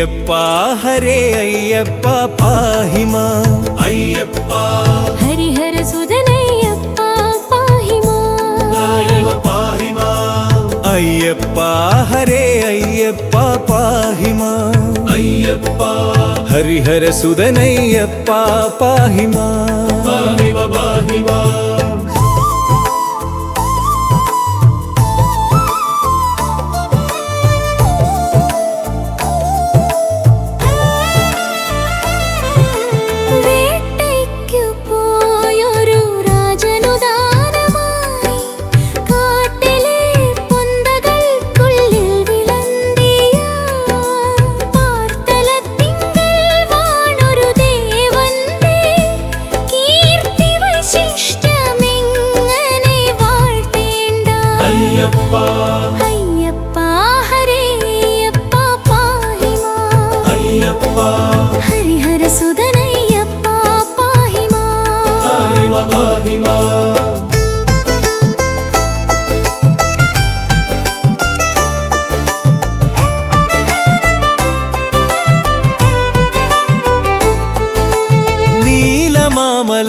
ஐயப்பா ஹரே ஐயப்பா பாஹிமா. ஐயப்பா. ஹரிஹர சுதனையப்பா பாஹிமா. பாஹிமா. ஐயப்பா ஹரே ஐயப்பா பாஹிமா. ஐயப்பா. ஹரிஹர சுதனையப்பா பாஹிமா. பாஹிமா பாஹிமா.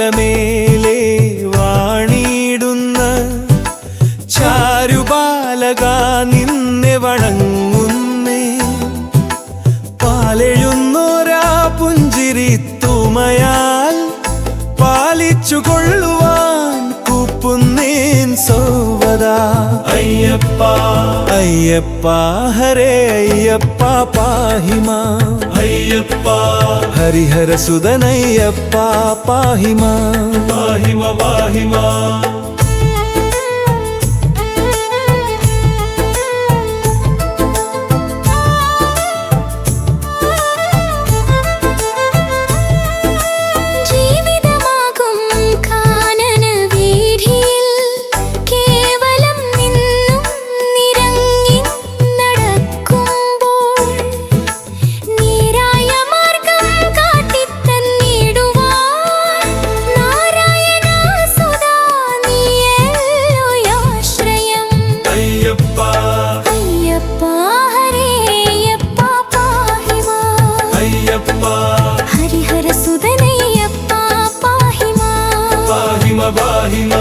നീലമാമലമേലെ വാണിടുന്ന ചാരുപാലക നിന്നെ വണങ്ങുന്നേ. പാലെഴുന്നോരാ പുഞ്ചിരി തുമയാൽ പാലിച്ചു என் சொல்வதா? ஐயப்பா. ஐயப்பா ஹரே ஐயப்பா பாஹிமா. ஐயப்பா. ஹரிஹர சுதனையப்பா பாஹிமா. பாஹிமா பாஹிமா. അയ്യപ്പ ഹരിഹര സുതനയ്യപ്പ പാഹിമ. പാഹിമ പാഹിമ.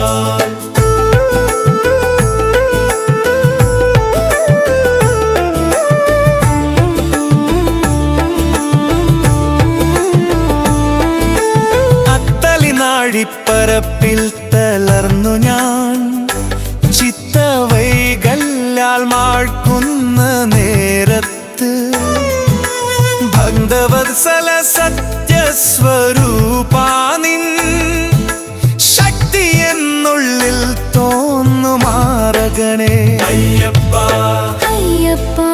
അത്തലിനാഴിപ്പരപ്പിൽ തളർന്നു ഞാൻ. ചിത്തവൈകല്ലാൽ മാഴ്ക്കുന്ന നേരത്ത് ആനന്ദവത്സല സത്യസ്വരൂപാ നിൻ. ശക്തി എന്നുള്ളിൽ തോന്നുമാറകനെ. അയ്യപ്പ. അയ്യപ്പ.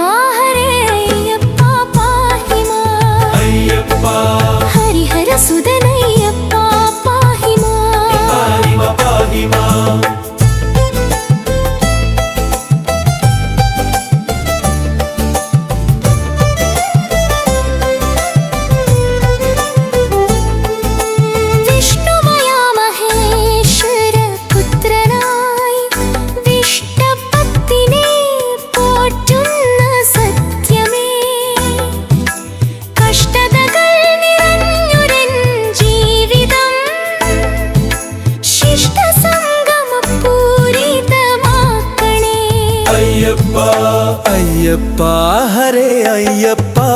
ஐயப்பா ஐயப்பா ஹரே ஐயப்பா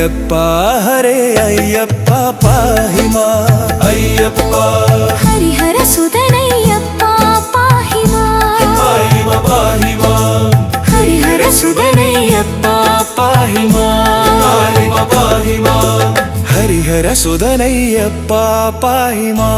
ஐயப்பா ஹரே ஐயப்பா பாஹிமா. ஐயப்பா. ஹரிஹர சுதனையப்பா பாஹிமா. பாஹிமா பாஹிமா. ஹரிஹர சுதனையப்பா பாஹிமா. பாஹிமா பாஹிமா. ஹரிஹர சுதனையப்பா பாஹிமா.